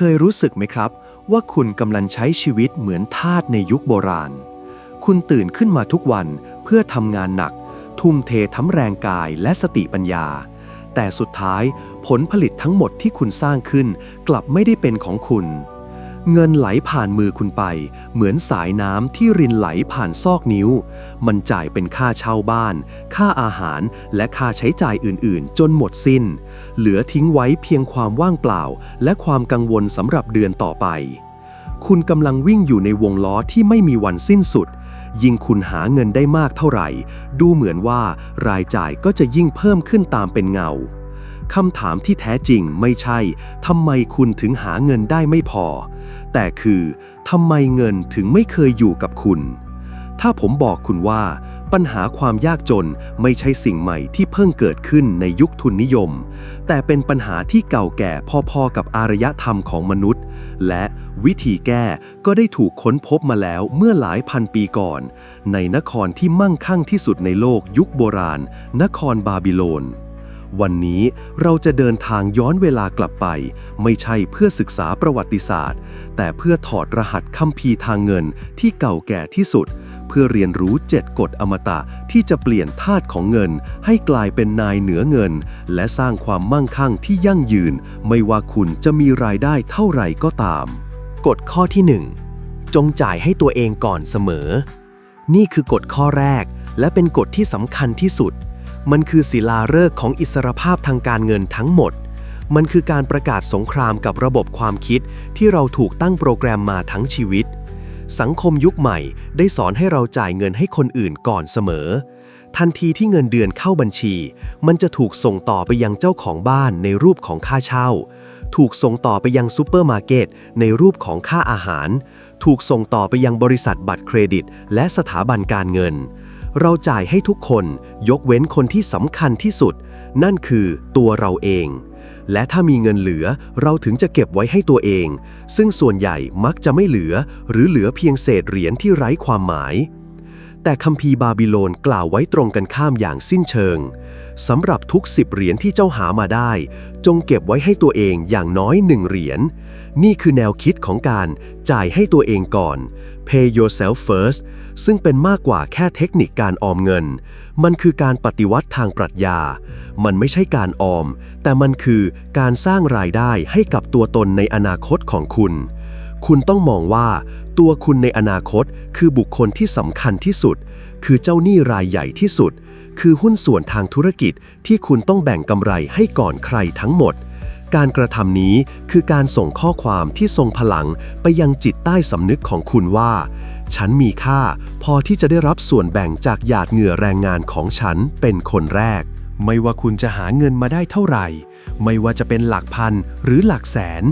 เคยรู้สึกไหมครับ ว่าคุณกำลังใช้ชีวิตเหมือนทาสในยุคโบราณ คุณตื่นขึ้นมาทุกวันเพื่อทำงานหนัก ทุ่มเททั้งแรงกายและสติปัญญา แต่สุดท้ายผลผลิตทั้งหมดที่คุณสร้างขึ้น กลับไม่ได้เป็นของคุณ เงินไหลผ่านมือคุณไป เหมือนสายน้ำที่รินไหลผ่านซอกนิ้ว มันจ่ายเป็นค่าเช่าบ้าน ค่าอาหารและค่าใช้จ่ายอื่นๆ จนหมดสิ้น เหลือทิ้งไว้เพียงความว่างเปล่า และความกังวลสำหรับเดือนต่อไป คุณกำลังวิ่งอยู่ในวงล้อที่ไม่มีวันสิ้นสุด ยิ่งคุณหาเงินได้มากเท่าไหร่ ดูเหมือนว่ารายจ่ายก็จะยิ่งเพิ่มขึ้นตามเป็นเงาคำถามที่แท้จริงไม่ใช่ทำไมคุณถึงหาเงินได้ไม่พอ แต่คือทำไมเงินถึงไม่เคยอยู่กับคุณ ถ้าผมบอกคุณว่า ปัญหาความยากจนไม่ใช่สิ่งใหม่ที่เพิ่งเกิดขึ้นในยุคทุนนิยม แต่เป็นปัญหาที่เก่าแก่พอๆกับอารยธรรมของมนุษย์ และวิธีแก้ก็ได้ถูกค้นพบมาแล้วเมื่อหลายพันปีก่อน ในนครที่มั่งคั่งที่สุดในโลกยุคโบราณ นครบาบิโลน วันนี้เราจะเดินทางย้อนเวลากลับไป ไม่ใช่เพื่อศึกษาประวัติศาสตร์ แต่เพื่อถอดรหัสคัมภีร์ทางเงินที่เก่าแก่ที่สุด เพื่อเรียนรู้ 7 กฎอมตะที่จะเปลี่ยนธาตุของเงิน ให้กลายเป็นนายเหนือเงิน และสร้างความมั่งคั่งที่ยั่งยืน ไม่ว่าคุณจะมีรายได้เท่าไหร่ก็ตาม กฎข้อที่ 1 จงจ่ายให้ตัวเองก่อนเสมอ นี่คือกฎข้อแรก และเป็นกฎที่สำคัญที่สุด มันคือศิลาฤกษ์ของอิสรภาพทางการเงินทั้งหมด มันคือการประกาศสงครามกับระบบความคิดที่เราถูกตั้งโปรแกรมมาทั้งชีวิต สังคมยุคใหม่ได้สอนให้เราจ่ายเงินให้คนอื่นก่อนเสมอ ทันทีที่เงินเดือนเข้าบัญชี มันจะถูกส่งต่อไปยังเจ้าของบ้านในรูปของค่าเช่า ถูกส่งต่อไปยังซูเปอร์มาร์เก็ตในรูปของค่าอาหาร ถูกส่งต่อไปยังบริษัทบัตรเครดิต และสถาบันการเงิน เราจ่ายให้ทุกคนยกเว้นคนที่สำคัญที่สุด นั่นคือตัวเราเอง และถ้ามีเงินเหลือเราถึงจะเก็บไว้ให้ตัวเอง ซึ่งส่วนใหญ่มักจะไม่เหลือ หรือเหลือเพียงเศษเหรียญที่ไร้ความหมาย แต่คัมภีร์บาบิโลนกล่าวไว้ตรงกันข้ามอย่างสิ้นเชิงสำหรับทุกสิบเหรียญที่เจ้าหามาได้ จงเก็บไว้ให้ตัวเองอย่างน้อยหนึ่งเหรียญนี่คือแนวคิดของการจ่ายให้ตัวเองก่อน pay yourself first ซึ่งเป็นมากกว่าแค่เทคนิคการออมเงิน มันคือการปฏิวัติทางปรัชญา มันไม่ใช่การออม แต่มันคือการสร้างรายได้ให้กับตัวตนในอนาคตของคุณ คุณต้องมองว่า ตัวคุณในอนาคตคือบุคคลที่สำคัญที่สุด คือเจ้าหนี้รายใหญ่ที่สุด คือหุ้นส่วนทางธุรกิจที่คุณต้องแบ่งกำไรให้ก่อนใครทั้งหมด การกระทำนี้คือการส่งข้อความที่ทรงพลังไปยังจิตใต้สำนึกของคุณว่า ฉันมีค่า พอที่จะได้รับส่วนแบ่งจากหยาดเหงื่อแรงงานของฉันเป็นคนแรก ไม่ว่าคุณจะหาเงินมาได้เท่าไหร่ ไม่ว่าจะเป็นหลักพันหรือหลักแสน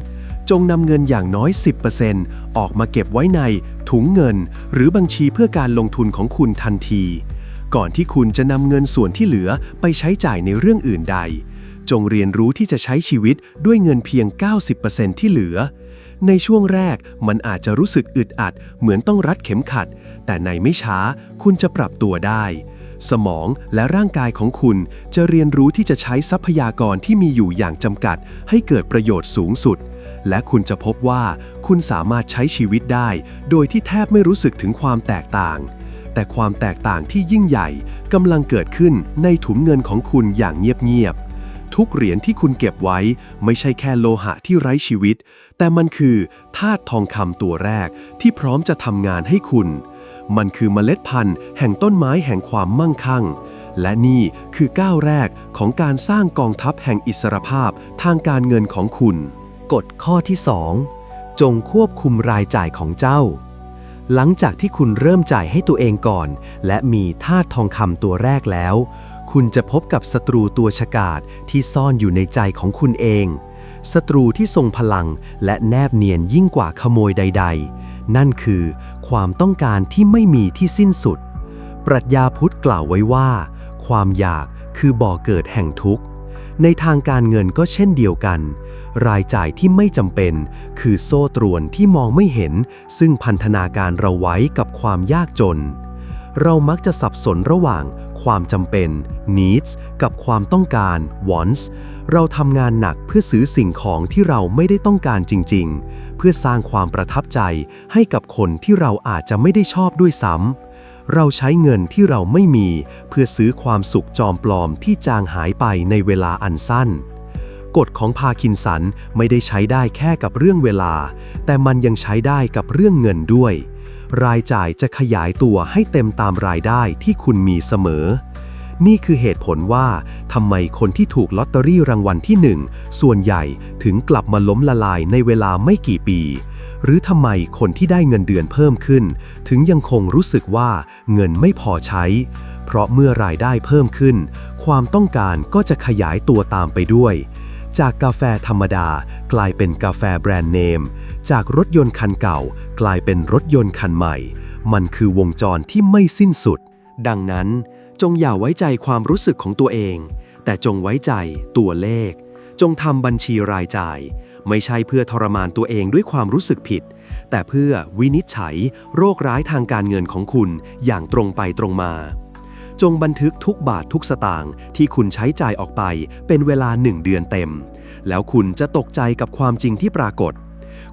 จงนำเงินอย่างน้อย 10%ออกมาเก็บไว้ใน ถุงเงิน หรือบัญชีเพื่อการลงทุนของคุณทันที ก่อนที่คุณจะนำเงินส่วนที่เหลือไปใช้จ่ายในเรื่องอื่นใด จงเรียนรู้ที่จะใช้ชีวิตด้วยเงินเพียง 90%ที่เหลือ ในช่วงแรกมันอาจจะรู้สึกอึดอัด เหมือนต้องรัดเข็มขัด แต่ในไม่ช้าคุณจะปรับตัวได้สมองและร่างกายของคุณจะเรียนรู้ที่จะใช้ทรัพยากรที่มีอยู่อย่างจำกัด ให้เกิดประโยชน์สูงสุด และคุณจะพบว่าคุณสามารถใช้ชีวิตได้ โดยที่แทบไม่รู้สึกถึงความแตกต่าง แต่ความแตกต่างที่ยิ่งใหญ่กำลังเกิดขึ้นในถุงเงินของคุณอย่างเงียบๆทุกเหรียญที่คุณเก็บไว้ไม่ใช่แค่โลหะที่ไร้ชีวิต แต่มันคือธาตุทองคำตัวแรกที่พร้อมจะทำงานให้คุณ มันคือเมล็ดพันธุ์แห่งต้นไม้แห่งความมั่งคั่งและนี่คือก้าวแรกของการสร้างกองทัพแห่งอิสรภาพทางการเงินของคุณ กฎข้อที่ 2 จงควบคุมรายจ่ายของเจ้า หลังจากที่คุณเริ่มจ่ายให้ตัวเองก่อน และมีธาตุทองคำตัวแรกแล้ว คุณจะพบกับศัตรูตัวฉกาจที่ซ่อนอยู่ในใจของคุณเองศัตรูที่ทรงพลังและแนบเนียนยิ่งกว่าขโมยใด ๆ นั่นคือความต้องการที่ไม่มีที่สิ้นสุด ปรัชญาพุทธกล่าวไว้ว่า ความอยากคือบ่อเกิดแห่งทุกข์ ในทางการเงินก็เช่นเดียวกัน รายจ่ายที่ไม่จำเป็น คือโซ่ตรวนที่มองไม่เห็น ซึ่งพันธนาการเราไว้กับความยากจน เรามักจะสับสนระหว่าง ความจำเป็น needs กับความต้องการ wants เราทำงานหนักเพื่อซื้อสิ่งของที่เราไม่ได้ต้องการจริง ๆ เพื่อสร้างความประทับใจให้กับคนที่เราอาจจะไม่ได้ชอบด้วยซ้ำ เราใช้เงินที่เราไม่มี เพื่อซื้อความสุขจอมปลอมที่จางหายไปในเวลาอันสั้น กฎของพาคินสันไม่ได้ใช้ได้แค่กับเรื่องเวลา แต่มันยังใช้ได้กับเรื่องเงินด้วย รายจ่ายจะขยายตัวให้เต็มตามรายได้ที่คุณมีเสมอ นี่คือเหตุผลว่าทำไมคนที่ถูกลอตเตอรี่รางวัลที่หนึ่งส่วนใหญ่ถึงกลับมาล้มละลายในเวลาไม่กี่ปี หรือทำไมคนที่ได้เงินเดือนเพิ่มขึ้น ถึงยังคงรู้สึกว่าเงินไม่พอใช้ เพราะเมื่อรายได้เพิ่มขึ้น ความต้องการก็จะขยายตัวตามไปด้วยจากกาแฟธรรมดากลายเป็นกาแฟแบรนด์เนม จากรถยนต์คันเก่า กลายเป็นรถยนต์คันใหม่ มันคือวงจรที่ไม่สิ้นสุด ดังนั้น จงอย่าไว้ใจความรู้สึกของตัวเอง แต่จงไว้ใจตัวเลข จงทำบัญชีรายจ่าย ไม่ใช่เพื่อทรมานตัวเองด้วยความรู้สึกผิด แต่เพื่อวินิจฉัยโรคร้ายทางการเงินของคุณอย่างตรงไปตรงมา จงบันทึกทุกบาททุกสตางค์ที่คุณใช้จ่ายออกไปเป็นเวลาหนึ่งเดือนเต็ม แล้วคุณจะตกใจกับความจริงที่ปรากฏ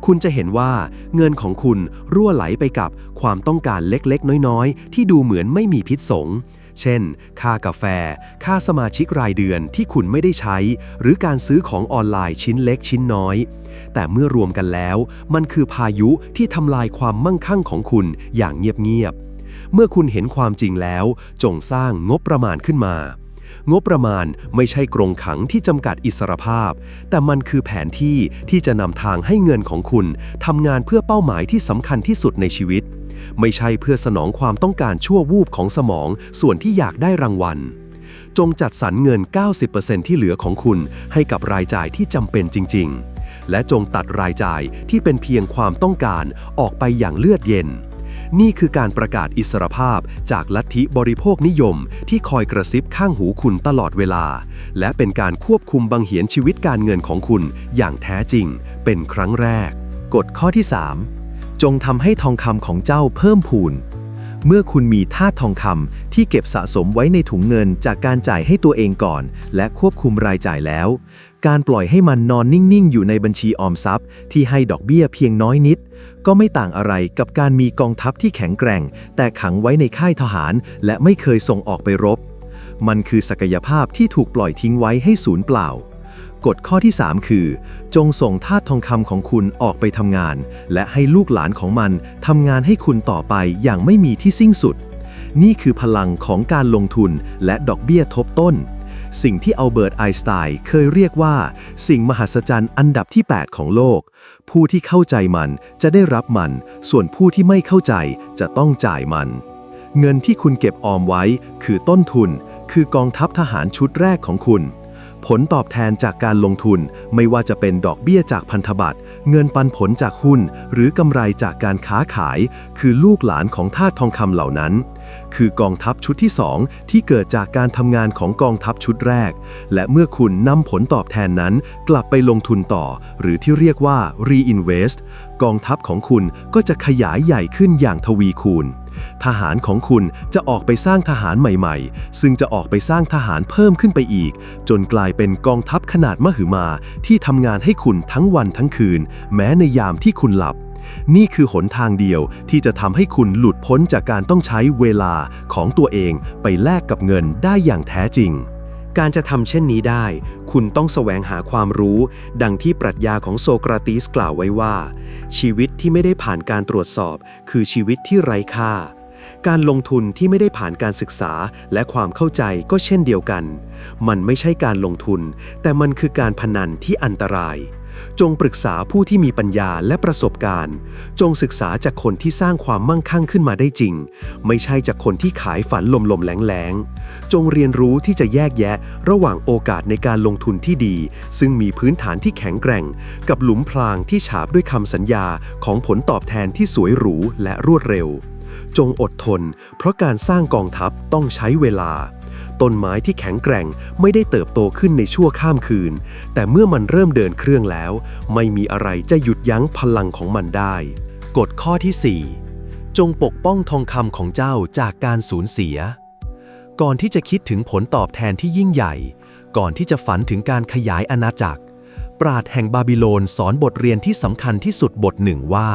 คุณจะเห็นว่าเงินของคุณรั่วไหลไปกับความต้องการเล็กๆ น้อยๆ ที่ดูเหมือนไม่มีพิษสง เช่น ค่ากาแฟ ค่าสมาชิกรายเดือนที่คุณไม่ได้ใช้ หรือการซื้อของออนไลน์ชิ้นเล็กชิ้นน้อย แต่เมื่อรวมกันแล้ว มันคือพายุที่ทำลายความมั่งคั่งของคุณอย่างเงียบๆ เมื่อคุณเห็นความจริงแล้ว จงสร้างงบประมาณขึ้นมางบประมาณไม่ใช่กรงขังที่จำกัดอิสรภาพ แต่มันคือแผนที่ที่จะนำทางให้เงินของคุณทำงานเพื่อเป้าหมายที่สำคัญที่สุดในชีวิต ไม่ใช่เพื่อสนองความต้องการชั่ววูบของสมองส่วนที่อยากได้รางวัล จงจัดสรรเงิน 90%ที่เหลือของคุณให้กับรายจ่ายที่จำเป็นจริง ๆ และจงตัดรายจ่ายที่เป็นเพียงความต้องการออกไปอย่างเลือดเย็น นี่คือการประกาศอิสรภาพจากลัทธิบริโภคนิยมที่คอยกระซิบข้างหูคุณตลอดเวลา และเป็นการควบคุมบังเหียนชีวิตการเงินของคุณอย่างแท้จริง เป็นครั้งแรก กฎข้อที่ 3 จงทำให้ทองคำของเจ้าเพิ่มพูน เมื่อคุณมีธาตุทองคำที่เก็บสะสมไว้ในถุงเงินจากการจ่ายให้ตัวเองก่อน และควบคุมรายจ่ายแล้ว การปล่อยให้มันนอนนิ่ง ๆ อยู่ในบัญชีออมทรัพย์ ที่ให้ดอกเบี้ยเพียงน้อยนิด ก็ไม่ต่างอะไรกับการมีกองทัพที่แข็งแกร่ง แต่ขังไว้ในค่ายทหาร และไม่เคยส่งออกไปรบ มันคือศักยภาพที่ถูกปล่อยทิ้งไว้ให้สูญเปล่า กฎข้อที่ 3 คือ จงส่งธาตุทองคำของคุณออกไปทำงาน และให้ลูกหลานของมันทำงานให้คุณต่อไปอย่างไม่มีที่สิ้นสุด นี่คือพลังของการลงทุนและดอกเบี้ยทบต้น สิ่งที่อัลเบิร์ตไอน์สไตน์เคยเรียกว่า สิ่งมหัศจรรย์อันดับที่ 8 ของโลก ผู้ที่เข้าใจมันจะได้รับมัน ส่วนผู้ที่ไม่เข้าใจจะต้องจ่ายมัน เงินที่คุณเก็บออมไว้ คือต้นทุน คือกองทัพทหารชุดแรกของคุณ ผลตอบแทนจากการลงทุนไม่ว่าจะเป็นดอกเบี้ยจากพันธบัตร เงินปันผลจากหุ้น หรือกำไรจากการค้าขาย คือลูกหลานของทาสทองคำเหล่านั้น คือกองทัพชุดที่ 2 ที่เกิดจากการทำงานของกองทัพชุดแรก และเมื่อคุณนำผลตอบแทนนั้นกลับไปลงทุนต่อ หรือที่เรียกว่า reinvest กองทัพของคุณก็จะขยายใหญ่ขึ้นอย่างทวีคูณ ทหารของคุณจะออกไปสร้างทหารใหม่ๆ ซึ่งจะออกไปสร้างทหารเพิ่มขึ้นไปอีก จนกลายเป็นกองทัพขนาดมหึมาที่ทำงานให้คุณทั้งวันทั้งคืน แม้ในยามที่คุณหลับนี่คือหนทางเดียวที่จะทำให้คุณหลุดพ้นจากการต้องใช้เวลาของตัวเองไปแลกกับเงินได้อย่างแท้จริง การจะทำเช่นนี้ได้ คุณต้องแสวงหาความรู้ ดังที่ปรัชญาของโซกราตีสกล่าวไว้ว่า ชีวิตที่ไม่ได้ผ่านการตรวจสอบ คือชีวิตที่ไร้ค่า การลงทุนที่ไม่ได้ผ่านการศึกษาและความเข้าใจก็เช่นเดียวกัน มันไม่ใช่การลงทุน แต่มันคือการพนันที่อันตราย จงปรึกษาผู้ที่มีปัญญาและประสบการณ์ จงศึกษาจากคนที่สร้างความมั่งคั่งขึ้นมาได้จริง ไม่ใช่จากคนที่ขายฝันลมๆแหลงๆ จงเรียนรู้ที่จะแยกแยะระหว่างโอกาสในการลงทุนที่ดี ซึ่งมีพื้นฐานที่แข็งแกร่ง กับหลุมพรางที่ฉาบด้วยคำสัญญาของผลตอบแทนที่สวยหรูและรวดเร็ว จงอดทน เพราะการสร้างกองทัพต้องใช้เวลา ต้นไม้ที่แข็งแกร่งไม่ได้เติบโตขึ้นในชั่วข้ามคืน แต่เมื่อมันเริ่มเดินเครื่องแล้ว ไม่มีอะไรจะหยุดยั้งพลังของมันได้ กฎข้อที่ 4 จงปกป้องทองคำของเจ้าจากการสูญเสีย ก่อนที่จะคิดถึงผลตอบแทนที่ยิ่งใหญ่ ก่อนที่จะฝันถึงการขยายอาณาจักร ปราดแห่งบาบิโลนสอนบทเรียนที่สำคัญที่สุดบทหนึ่งว่า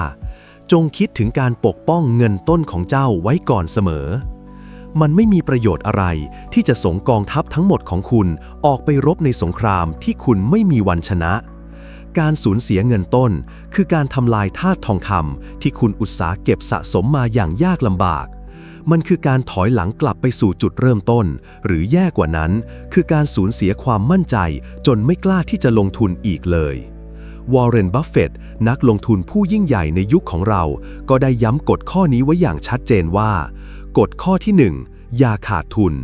จงคิดถึงการปกป้องเงินต้นของเจ้าไว้ก่อนเสมอ มันไม่มีประโยชน์อะไรที่จะส่งกองทัพทั้งหมดของคุณออกไปรบในสงครามที่คุณไม่มีวันชนะ การสูญเสียเงินต้น คือการทำลายธาตุทองคำที่คุณอุตสาหเก็บสะสมมาอย่างยากลำบาก มันคือการถอยหลังกลับไปสู่จุดเริ่มต้น หรือแย่กว่านั้น คือการสูญเสียความมั่นใจจนไม่กล้าที่จะลงทุนอีกเลย วอร์เรน บัฟเฟตต์นักลงทุนผู้ยิ่งใหญ่ในยุคของเรา ก็ได้ย้ำกฎข้อนี้ไว้อย่างชัดเจนว่า กฎข้อที่ 1 อย่าขาดทุน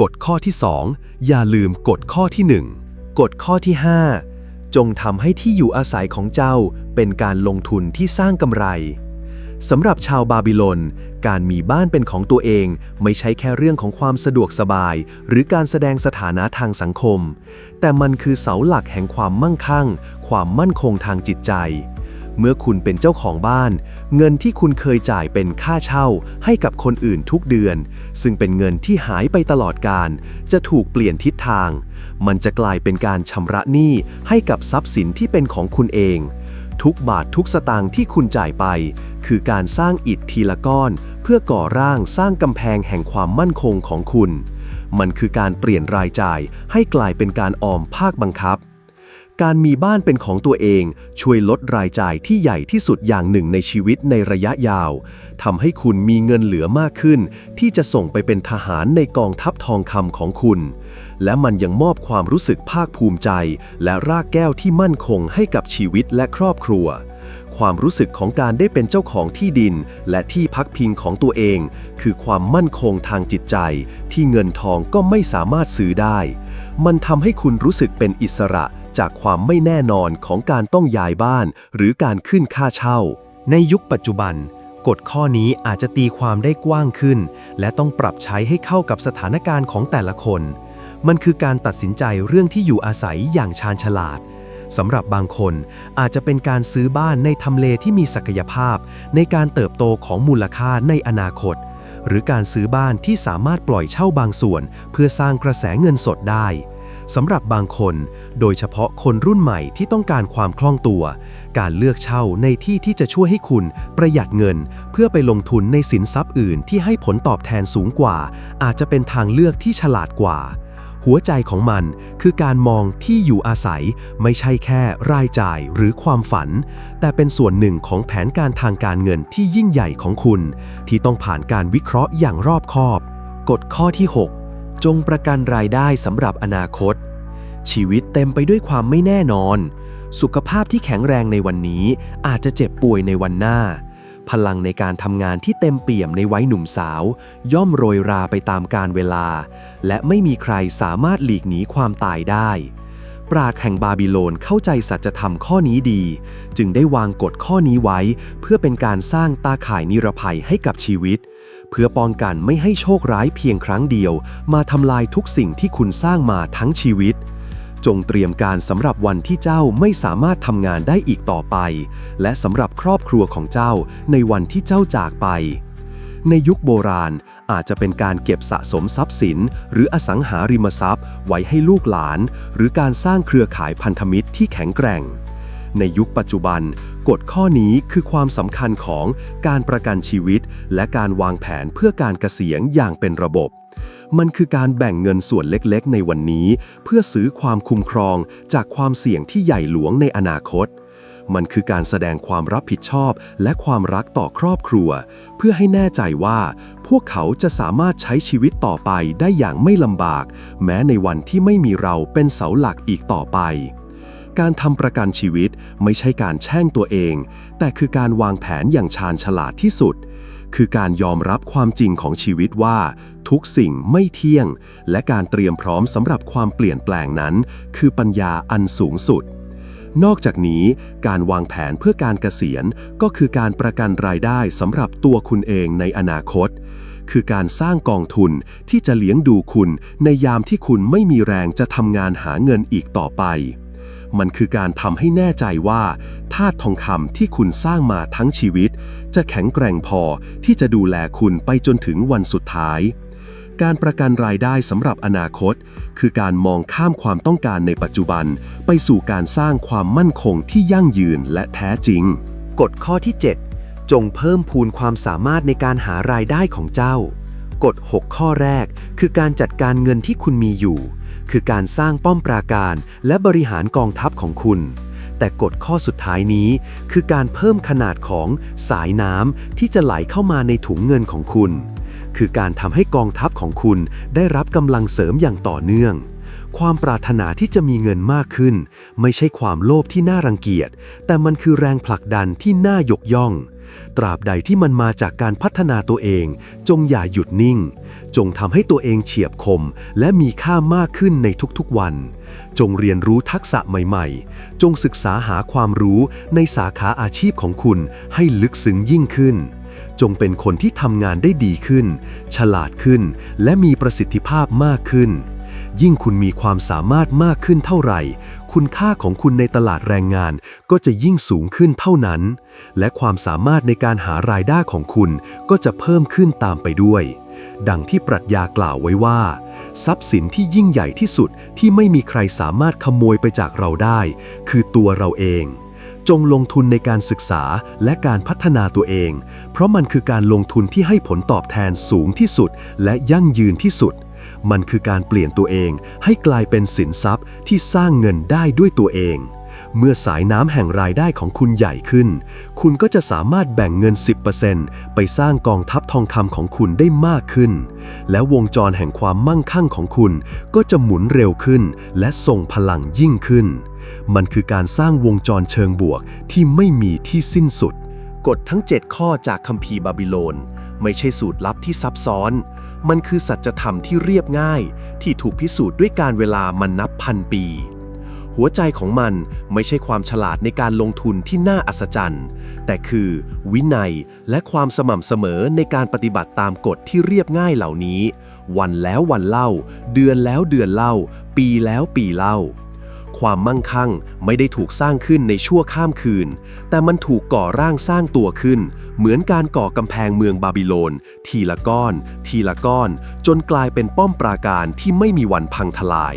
กฎข้อที่ 2 อย่าลืมกฎข้อที่ 1 กฎข้อที่ 5 จงทำให้ที่อยู่อาศัยของเจ้าเป็นการลงทุนที่สร้างกำไร สำหรับชาวบาบิโลน การมีบ้านเป็นของตัวเอง ไม่ใช่แค่เรื่องของความสะดวกสบาย หรือการแสดงสถานะทางสังคม แต่มันคือเสาหลักแห่งความมั่งคั่ง ความมั่นคงทางจิตใจ เมื่อคุณเป็นเจ้าของบ้าน เงินที่คุณเคยจ่ายเป็นค่าเช่า ให้กับคนอื่นทุกเดือน ซึ่งเป็นเงินที่หายไปตลอดการ จะถูกเปลี่ยนทิศทาง มันจะกลายเป็นการชำระหนี้ให้กับทรัพย์สินที่เป็นของคุณเอง ทุกบาททุกสตางค์ที่คุณจ่ายไป คือการสร้างอิฐทีละก้อน เพื่อก่อร่างสร้างกำแพงแห่งความมั่นคงของคุณ มันคือการเปลี่ยนรายจ่ายให้กลายเป็นการออมภาคบังคับ การมีบ้านเป็นของตัวเอง ช่วยลดรายจ่ายที่ใหญ่ที่สุดอย่างหนึ่งในชีวิตในระยะยาวทำให้คุณมีเงินเหลือมากขึ้น ที่จะส่งไปเป็นทหารในกองทัพทองคำของคุณ และมันยังมอบความรู้สึกภาคภูมิใจ และรากแก้วที่มั่นคงให้กับชีวิตและครอบครัว ความรู้สึกของการได้เป็นเจ้าของที่ดิน และที่พักพิงของตัวเอง คือความมั่นคงทางจิตใจ ที่เงินทองก็ไม่สามารถซื้อได้ มันทำให้คุณรู้สึกเป็นอิสระ จากความไม่แน่นอนของการต้องย้ายบ้าน หรือการขึ้นค่าเช่า ในยุคปัจจุบัน กฎข้อนี้อาจจะตีความได้กว้างขึ้น และต้องปรับใช้ให้เข้ากับสถานการณ์ของแต่ละคน มันคือการตัดสินใจเรื่องที่อยู่อาศัยอย่างชาญฉลาดสำหรับบางคนอาจจะเป็นการซื้อบ้านในทำเลที่มีศักยภาพ ในการเติบโตของมูลค่าในอนาคต หรือการซื้อบ้านที่สามารถปล่อยเช่าบางส่วน เพื่อสร้างกระแสเงินสดได้ สำหรับบางคน โดยเฉพาะคนรุ่นใหม่ที่ต้องการความคล่องตัว การเลือกเช่าในที่ที่จะช่วยให้คุณประหยัดเงิน เพื่อไปลงทุนในสินทรัพย์อื่นที่ให้ผลตอบแทนสูงกว่า อาจจะเป็นทางเลือกที่ฉลาดกว่า หัวใจของมันคือการมองที่อยู่อาศัย ไม่ใช่แค่รายจ่ายหรือความฝัน แต่เป็นส่วนหนึ่งของแผนการทางการเงินที่ยิ่งใหญ่ของคุณ ที่ต้องผ่านการวิเคราะห์อย่างรอบคอบ กฎข้อที่ 6 จงประกันรายได้สำหรับอนาคต ชีวิตเต็มไปด้วยความไม่แน่นอน สุขภาพที่แข็งแรงในวันนี้อาจจะเจ็บป่วยในวันหน้า พลังในการทำงานที่เต็มเปี่ยมในวัยหนุ่มสาว ย่อมโรยราไปตามกาลเวลา และไม่มีใครสามารถหลีกหนีความตายได้ปราดแห่งบาบิโลนเข้าใจสัจธรรมข้อนี้ดี จึงได้วางกฎข้อนี้ไว้ เพื่อเป็นการสร้างตาข่ายนิรภัยให้กับชีวิต เพื่อป้องกันไม่ให้โชคร้ายเพียงครั้งเดียว มาทำลายทุกสิ่งที่คุณสร้างมาทั้งชีวิต จงเตรียมการสำหรับวันที่เจ้าไม่สามารถทำงานได้อีกต่อไป และสำหรับครอบครัวของเจ้าในวันที่เจ้าจากไป ในยุคโบราณอาจจะเป็นการเก็บสะสมทรัพย์สิน หรืออสังหาริมทรัพย์ ไว้ให้ลูกหลาน หรือการสร้างเครือข่ายพันธมิตรที่แข็งแกร่ง ในยุคปัจจุบัน กฎข้อนี้คือความสำคัญของการประกันชีวิต และการวางแผนเพื่อการเกษียณอย่างเป็นระบบ มันคือการแบ่งเงินส่วนเล็กๆ ในวันนี้ เพื่อซื้อความคุ้มครองจากความเสี่ยงที่ใหญ่หลวงในอนาคตมันคือการแสดงความรับผิดชอบและความรักต่อครอบครัว เพื่อให้แน่ใจว่า พวกเขาจะสามารถใช้ชีวิตต่อไปได้อย่างไม่ลำบาก แม้ในวันที่ไม่มีเราเป็นเสาหลักอีกต่อไป การทำประกันชีวิตไม่ใช่การแช่งตัวเอง แต่คือการวางแผนอย่างชาญฉลาดที่สุด คือการยอมรับความจริงของชีวิตว่า ทุกสิ่งไม่เที่ยง และการเตรียมพร้อมสำหรับความเปลี่ยนแปลงนั้น คือปัญญาอันสูงสุดนอกจากนี้การวางแผนเพื่อการเกษียณก็คือการประกันรายได้สำหรับตัวคุณเองในอนาคต คือการสร้างกองทุนที่จะเลี้ยงดูคุณในยามที่คุณไม่มีแรงจะทำงานหาเงินอีกต่อไป มันคือการทำให้แน่ใจว่าธาตุทองคำที่คุณสร้างมาทั้งชีวิต จะแข็งแกร่งพอที่จะดูแลคุณไปจนถึงวันสุดท้าย การประกันรายได้สำหรับอนาคต คือการมองข้ามความต้องการในปัจจุบัน ไปสู่การสร้างความมั่นคงที่ยั่งยืนและแท้จริง กฎข้อที่ 7 จงเพิ่มพูนความสามารถในการหารายได้ของเจ้า กฎ 6 ข้อแรก คือการจัดการเงินที่คุณมีอยู่ คือการสร้างป้อมปราการและบริหารกองทัพของคุณ แต่กฎข้อสุดท้ายนี้ คือการเพิ่มขนาดของสายน้ำที่จะไหลเข้ามาในถุงเงินของคุณ คือการทำให้กองทัพของคุณได้รับกำลังเสริมอย่างต่อเนื่อง ความปรารถนาที่จะมีเงินมากขึ้น ไม่ใช่ความโลภที่น่ารังเกียจ แต่มันคือแรงผลักดันที่น่ายกย่อง ตราบใดที่มันมาจากการพัฒนาตัวเอง จงอย่าหยุดนิ่ง จงทำให้ตัวเองเฉียบคม และมีค่ามากขึ้นในทุกๆวัน จงเรียนรู้ทักษะใหม่ๆ จงศึกษาหาความรู้ในสาขาอาชีพของคุณให้ลึกซึ้งยิ่งขึ้นจงเป็นคนที่ทำงานได้ดีขึ้น ฉลาดขึ้น และมีประสิทธิภาพมากขึ้น ยิ่งคุณมีความสามารถมากขึ้นเท่าไหร่ คุณค่าของคุณในตลาดแรงงานก็จะยิ่งสูงขึ้นเท่านั้น และความสามารถในการหารายได้ของคุณก็จะเพิ่มขึ้นตามไปด้วย ดังที่ปรัชญากล่าวไว้ว่า ทรัพย์สินที่ยิ่งใหญ่ที่สุดที่ไม่มีใครสามารถขโมยไปจากเราได้ คือตัวเราเอง จงลงทุนในการศึกษาและการพัฒนาตัวเอง เพราะมันคือการลงทุนที่ให้ผลตอบแทนสูงที่สุดและยั่งยืนที่สุด มันคือการเปลี่ยนตัวเองให้กลายเป็นสินทรัพย์ที่สร้างเงินได้ด้วยตัวเอง เมื่อสายน้ำแห่งรายได้ของคุณใหญ่ขึ้น คุณก็จะสามารถแบ่งเงิน 10%ไปสร้างกองทัพทองคำของคุณได้มากขึ้น และวงจรแห่งความมั่งคั่งของคุณก็จะหมุนเร็วขึ้น และส่งพลังยิ่งขึ้น มันคือการสร้างวงจรเชิงบวกที่ไม่มีที่สิ้นสุด กฎทั้ง 7 ข้อจากคัมภีร์บาบิโลน ไม่ใช่สูตรลับที่ซับซ้อน มันคือสัจธรรมที่เรียบง่าย ที่ถูกพิสูจน์ด้วยการเวลามันนับพันปี หัวใจของมันไม่ใช่ความฉลาดในการลงทุนที่น่าอัศจรรย์ แต่คือวินัยและความสม่ำเสมอในการปฏิบัติตามกฎที่เรียบง่ายเหล่านี้ วันแล้ววันเล่า เดือนแล้วเดือนเล่า ปีแล้วปีเล่า ความมั่งคั่งไม่ได้ถูกสร้างขึ้นในชั่วข้ามคืน แต่มันถูกก่อร่างสร้างตัวขึ้น เหมือนการก่อกำแพงเมืองบาบิโลน ทีละก้อน ทีละก้อน จนกลายเป็นป้อมปราการที่ไม่มีวันพังทลาย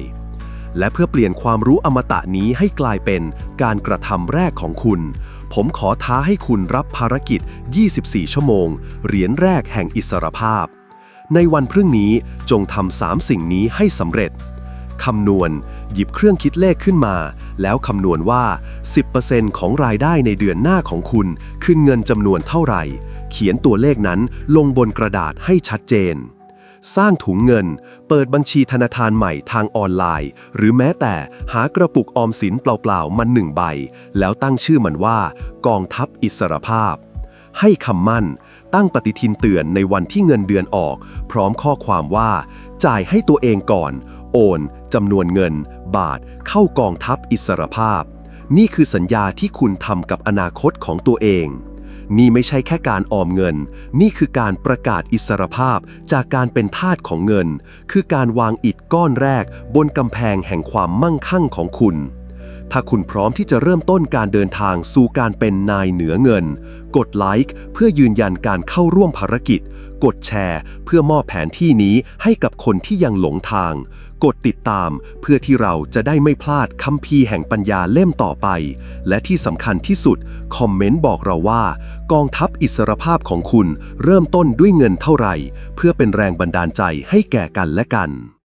และเพื่อเปลี่ยนความรู้อมตะนี้ให้กลายเป็นการกระทำแรกของคุณ ผมขอท้าให้คุณรับภารกิจ 24 ชั่วโมง เหรียญแรกแห่งอิสรภาพ ในวันพรุ่งนี้จงทำสามสิ่งนี้ให้สำเร็จ คำนวณ หยิบเครื่องคิดเลขขึ้นมา แล้วคำนวณว่า 10%ของรายได้ในเดือนหน้าของคุณ คือเงินจำนวนเท่าไหร่ เขียนตัวเลขนั้นลงบนกระดาษให้ชัดเจน สร้างถุงเงิน เปิดบัญชีธนาคารใหม่ทางออนไลน์ หรือแม้แต่หากระปุกออมสินเปล่าๆมันหนึ่งใบ แล้วตั้งชื่อมันว่า กองทัพอิสรภาพ ให้คำมั่นตั้งปฏิทินเตือนในวันที่เงินเดือนออก พร้อมข้อความว่า จ่ายให้ตัวเองก่อน โอน จำนวนเงิน บาท เข้ากองทัพอิสรภาพ นี่คือสัญญาที่คุณทำกับอนาคตของตัวเอง นี่ไม่ใช่แค่การออมเงิน นี่คือการประกาศอิสรภาพจากการเป็นทาสของเงิน คือการวางอิฐก้อนแรกบนกำแพงแห่งความมั่งคั่งของคุณ ถ้าคุณพร้อมที่จะเริ่มต้นการเดินทางสู่การเป็นนายเหนือเงิน กดไลค์เพื่อยืนยันการเข้าร่วมภารกิจ กดแชร์ เพื่อมอบแผนที่นี้ให้กับคนที่ยังหลงทาง กดติดตาม เพื่อที่เราจะได้ไม่พลาดคัมภีร์แห่งปัญญาเล่มต่อไป และที่สำคัญที่สุด คอมเมนต์บอกเราว่า กองทัพอิสรภาพของคุณ เริ่มต้นด้วยเงินเท่าไหร่ เพื่อเป็นแรงบันดาลใจให้แก่กันและกัน